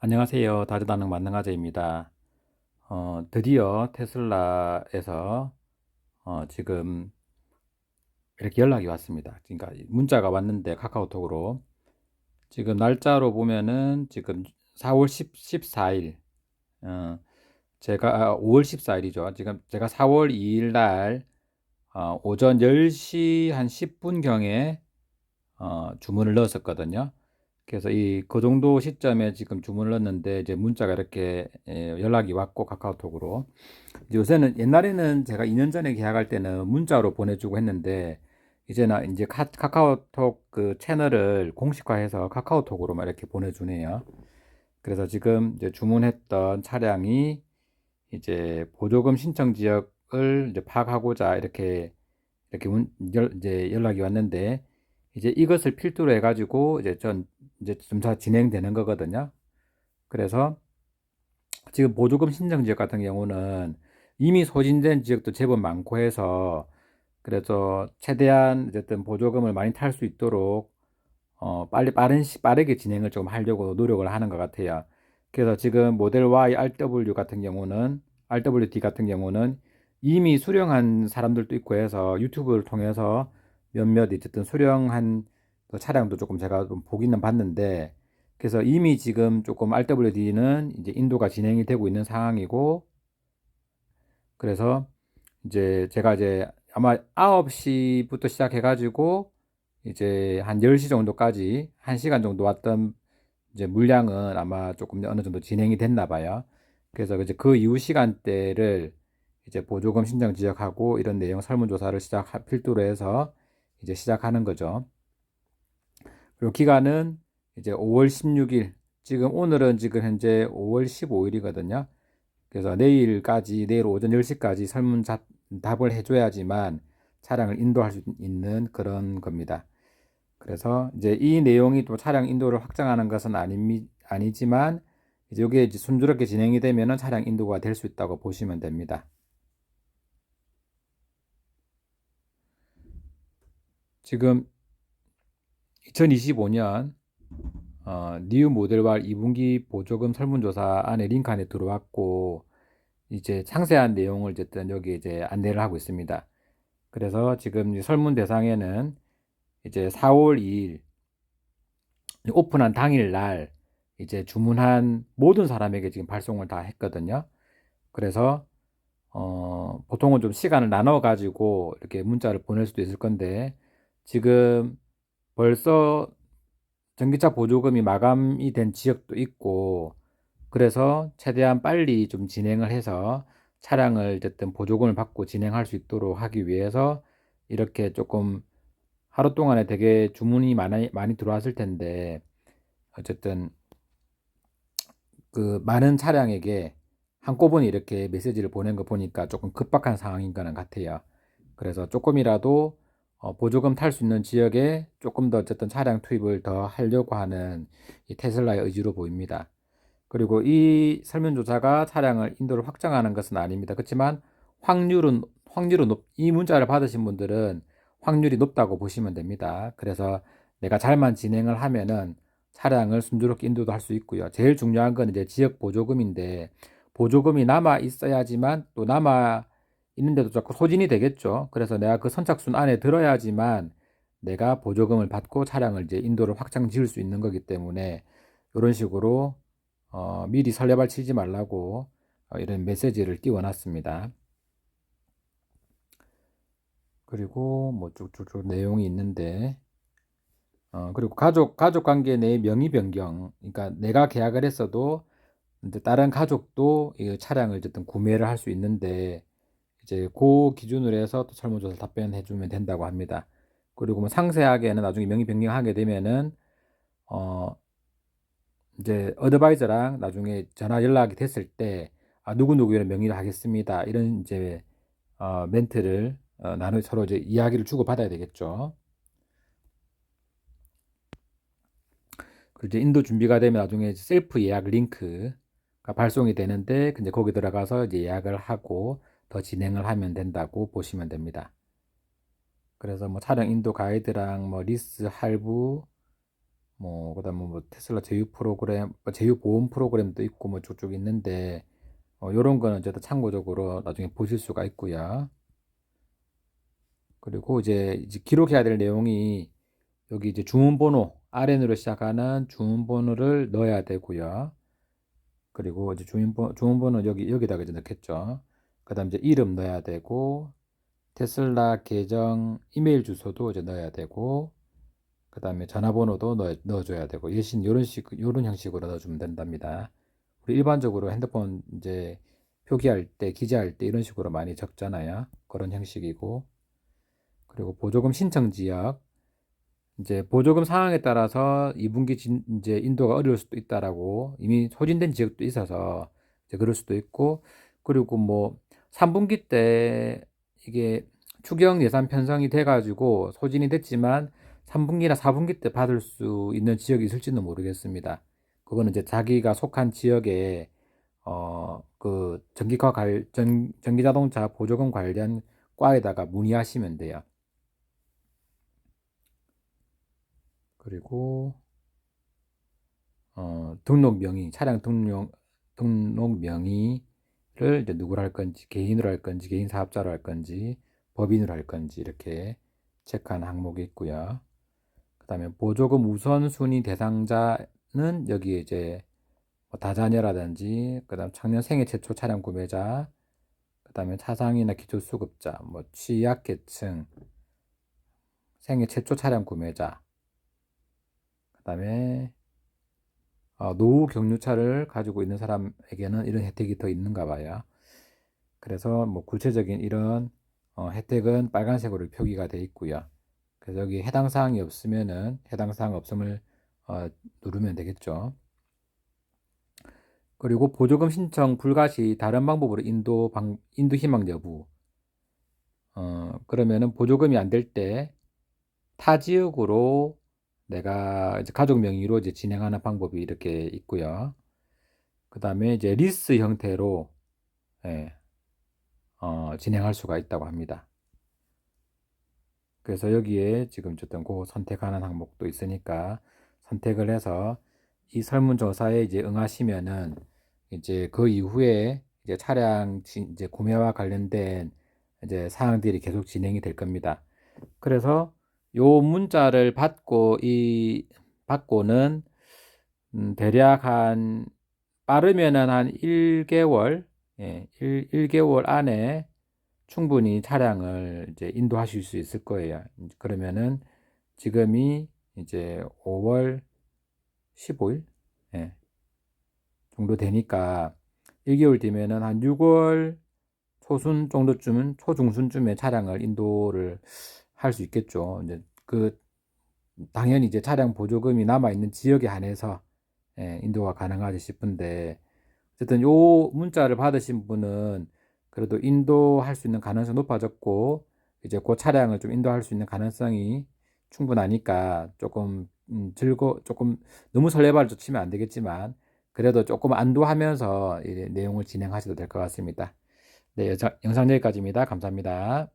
안녕하세요. 다재다능 만능아재입니다. 어, 드디어 테슬라에서 어, 지금 이렇게 연락이 왔습니다. 그러니까 문자가 왔는데 카카오톡으로 지금 날짜로 보면은 지금 4월 10, 14일 어, 제가 아, 5월 14일이죠. 지금 제가 4월 2일 날 어, 오전 10시 한 10분 경에 어, 주문을 넣었었거든요. 그래서 이 그 정도 시점에 지금 주문을 넣었는데 이제 문자가 이렇게 예, 연락이 왔고 카카오톡으로 요새는 옛날에는 제가 2년 전에 계약할 때는 문자로 보내주고 했는데 이제는 이제 카, 카카오톡 그 채널을 공식화해서 카카오톡으로만 이렇게 보내주네요. 그래서 지금 이제 주문했던 차량이 이제 보조금 신청 지역을 이제 파악하고자 이렇게 이렇게 문, 열, 이제 연락이 왔는데 이제 이것을 필두로 해가지고 이제 전 이제 점차 진행되는 거거든요. 그래서 지금 보조금 신청 지역 같은 경우는 이미 소진된 지역도 제법 많고 해서 그래서 최대한 어쨌든 보조금을 많이 탈 수 있도록 어 빨리 빠른 시 빠르게 진행을 좀 하려고 노력을 하는 것 같아요. 그래서 지금 모델 Y RW 같은 경우는 RWD 같은 경우는 이미 수령한 사람들도 있고 해서 유튜브를 통해서 몇몇 어쨌든 수령한 그 차량도 조금 제가 좀 보기는 봤는데 그래서 이미 지금 조금 RWD는 이제 인도가 진행이 되고 있는 상황이고 그래서 이제 제가 이제 아마 9시부터 시작해 가지고 이제 한 10시 정도까지 1시간 정도 왔던 이제 물량은 아마 조금 어느 정도 진행이 됐나 봐요. 그래서 이제 그 이후 시간대를 이제 보조금 신청 지역하고 이런 내용 설문조사를 시작 필두로 해서 이제 시작하는 거죠. 그리고 기간은 이제 5월 16일, 지금 오늘은 지금 현재 5월 15일이거든요. 그래서 내일까지, 내일 오전 10시까지 설문 답을 해줘야지만 차량을 인도할 수 있는 그런 겁니다. 그래서 이제 이 내용이 또 차량 인도를 확장하는 것은 아니, 아니지만 이제 이게 이제 순조롭게 진행이 되면은 차량 인도가 될 수 있다고 보시면 됩니다. 지금 2025년 어, 뉴 모델과 2분기 보조금 설문조사 안에 링크 안에 들어왔고 이제 상세한 내용을 어쨌든 여기 이제 안내를 하고 있습니다. 그래서 지금 설문 대상에는 이제 4월 2일 오픈한 당일 날 이제 주문한 모든 사람에게 지금 발송을 다 했거든요. 그래서 어, 보통은 좀 시간을 나눠 가지고 이렇게 문자를 보낼 수도 있을 건데 지금 벌써 전기차 보조금이 마감이 된 지역도 있고 그래서 최대한 빨리 좀 진행을 해서 차량을 어쨌든 보조금을 받고 진행할 수 있도록 하기 위해서 이렇게 조금 하루 동안에 되게 주문이 많이 많이 들어왔을 텐데 어쨌든 그 많은 차량에게 한꺼번에 이렇게 메시지를 보낸 거 보니까 조금 급박한 상황인 거는 같아요. 그래서 조금이라도 어, 보조금 탈 수 있는 지역에 조금 더 어쨌든 차량 투입을 더 하려고 하는 이 테슬라의 의지로 보입니다. 그리고 이 설문조사가 차량을 인도를 확장하는 것은 아닙니다. 그렇지만 확률은 확률은 높, 이 문자를 받으신 분들은 확률이 높다고 보시면 됩니다. 그래서 내가 잘만 진행을 하면은 차량을 순조롭게 인도도 할 수 있고요. 제일 중요한 건 이제 지역 보조금인데 보조금이 남아 있어야지만 또 남아 있는데도 자꾸 소진이 되겠죠. 그래서 내가 그 선착순 안에 들어야지만 내가 보조금을 받고 차량을 이제 인도를 확장 지을 수 있는 거기 때문에 이런 식으로 어, 미리 설레발 치지 말라고 어, 이런 메시지를 띄워놨습니다. 그리고 뭐 쭉쭉쭉 내용이 있는데 어, 그리고 가족 가족 관계 내 명의 변경 그러니까 내가 계약을 했어도 이제 다른 가족도 이 차량을 어쨌든 구매를 할 수 있는데 이제 그 기준으로 해서 또 설문조사 답변해 주면 된다고 합니다. 그리고 뭐 상세하게는 나중에 명의 변경하게 되면은 어 이제 어드바이저랑 나중에 전화 연락이 됐을 때 아, 누구누구를 명의로 하겠습니다. 이런 이제 어, 멘트를 어, 나누 서로 이제 이야기를 주고 받아야 되겠죠. 그리고 이제 인도 준비가 되면 나중에 셀프 예약 링크가 발송이 되는데 이제 거기 들어가서 이제 예약을 하고 더 진행을 하면 된다고 보시면 됩니다. 그래서 뭐 차량 인도 가이드랑 뭐 리스 할부 뭐 그다음에 뭐 테슬라 제휴 프로그램, 뭐 제휴 보험 프로그램도 있고 뭐 쭉쭉 있는데 어, 요런 거는 어쨌든 참고적으로 나중에 보실 수가 있고요. 그리고 이제, 이제 기록해야 될 내용이 여기 이제 주문번호 RN으로 시작하는 주문번호를 넣어야 되고요. 그리고 이제 주문번호 여기 여기다가 이제 넣겠죠. 그 다음 이제 이름 넣어야 되고 테슬라 계정 이메일 주소도 이제 넣어야 되고 그 다음에 전화번호도 넣어, 넣어 줘야 되고 예신 이런 식 이런 형식으로 넣어주면 된답니다. 우리 일반적으로 핸드폰 이제 표기할 때 기재할 때 이런 식으로 많이 적잖아요. 그런 형식이고 그리고 보조금 신청 지역 이제 보조금 상황에 따라서 2분기 진, 이제 인도가 어려울 수도 있다라고 이미 소진된 지역도 있어서 이제 그럴 수도 있고 그리고 뭐 3분기 때 이게 추경 예산 편성이 돼가지고 소진이 됐지만 3분기나 4분기 때 받을 수 있는 지역이 있을지는 모르겠습니다. 그거는 이제 자기가 속한 지역에 어 그 전기과 관 전, 전기 자동차 보조금 관련 과에다가 문의하시면 돼요. 그리고 어, 등록 명의, 차량 등록 등록 명의 를 이제 누구로 할 건지, 개인으로 할 건지, 개인 사업자로 할 건지, 법인으로 할 건지 이렇게 체크한 항목이 있고요. 그다음에 보조금 우선순위 대상자는 여기 이제 뭐 다자녀라든지, 그다음 청년 생애 최초 차량 구매자, 그다음에 차상이나 기초 수급자, 뭐 취약계층, 생애 최초 차량 구매자, 그다음에 어, 노후 경유차를 가지고 있는 사람에게는 이런 혜택이 더 있는가 봐요. 그래서 뭐 구체적인 이런 어, 혜택은 빨간색으로 표기가 되어 있고요. 그래서 여기 해당 사항이 없으면은 해당 사항 없음을 어, 누르면 되겠죠. 그리고 보조금 신청 불가 시 다른 방법으로 인도 방, 인도 희망 여부. 어, 그러면은 보조금이 안 될 때 타 지역으로 내가 이제 가족 명의로 이제 진행하는 방법이 이렇게 있고요. 그 다음에 이제 리스 형태로 예, 어, 진행할 수가 있다고 합니다. 그래서 여기에 지금 어떤 그 선택하는 항목도 있으니까 선택을 해서 이 설문조사에 이제 응하시면은 이제 그 이후에 이제 차량 이제 구매와 관련된 이제 사항들이 계속 진행이 될 겁니다. 그래서 요 문자를 받고 이 받고는 음, 대략 한 빠르면은 한 1개월 예, 1, 1개월 안에 충분히 차량을 이제 인도하실 수 있을 거예요. 그러면은 지금이 이제 5월 15일 예, 정도 되니까 1개월 뒤면은 한 6월 초순 정도쯤은 초중순쯤에 차량을 인도를 할 수 있겠죠. 이제 그 당연히 이제 차량 보조금이 남아 있는 지역에 한해서 예, 인도가 가능하지 싶은데 어쨌든 요 문자를 받으신 분은 그래도 인도할 수 있는 가능성이 높아졌고 이제 그 차량을 좀 인도할 수 있는 가능성이 충분하니까 조금 음, 즐거 조금 너무 설레발을 쫓으면 안 되겠지만 그래도 조금 안도하면서 이 내용을 진행하셔도 될 것 같습니다. 네, 영상 여기까지입니다. 감사합니다.